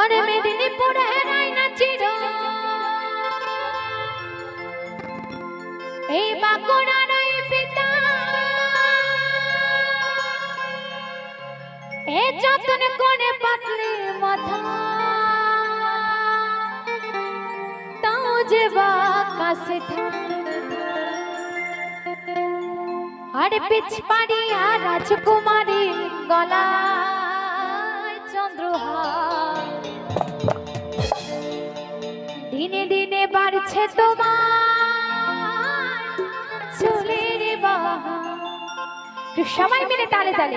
আরে মেদিনীপুরে হেরাই না চির। এই বাঁকুড়ার ওই ফিতা এ যতন করে পাতলি মাথা। তাও যে বাকাশে আরে পিছ পাড়িয়া রাজকুমারী গলায় তোমার চুলের একটু সবাই মিলে তালে তালে।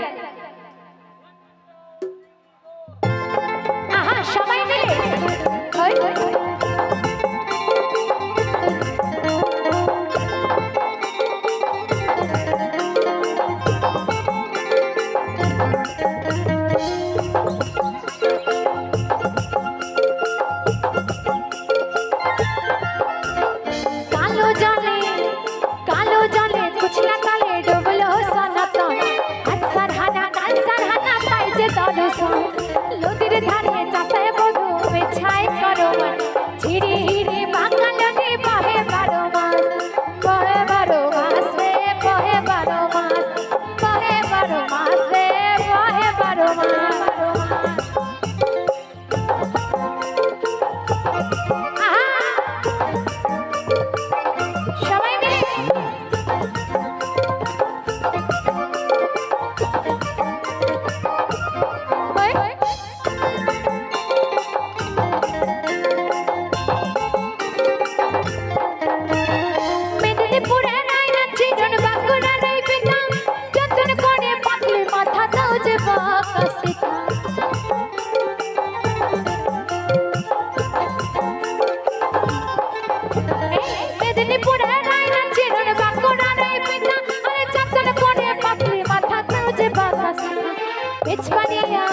পিছপাড়িয়া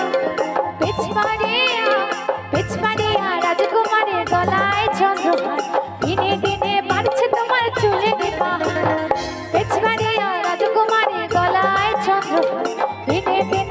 পিছপাড়িয়া পিছপাড়িয়া রাজকুমারের গলায় চন্দ্রহার দিনে দিনে বাড়ছে তোমার চুলে পিছপাড়িয়া রাজকুমারের গলায় চন্দ্রহার দিনে দিনে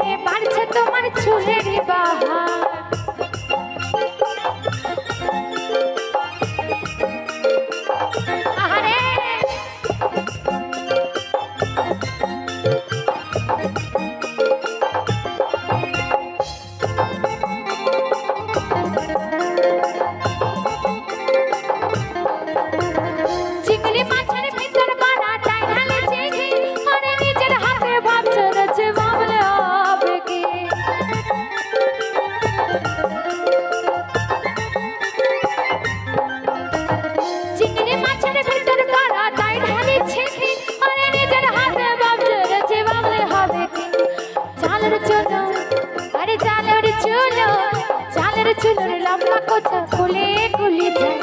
চালের চুলোর লম্বা কোচা খুলে খুলে যায়।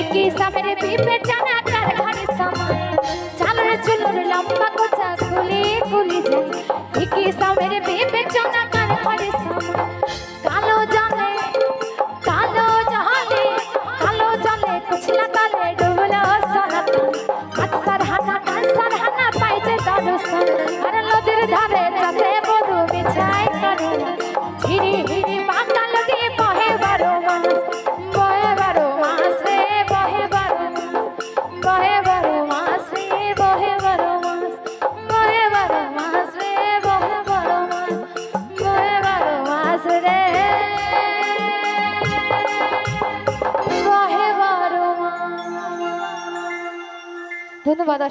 একই সামের পিপে জানা তার ঘরে সময়। চালের চুলোর লম্বা কোচা খুলে খুলে যায়। একই সামের পিপে জানা তার ঘরে সময়। কালো জলে কালো জলে কালো জলে কুছলা কালে ডুবলো সনাতন। হাতসার হানা কালসার হানা পাইছে দর্শন আর নদীর ধারে চাষে বধু বিছাই করে হিরি হিরি Bunu bana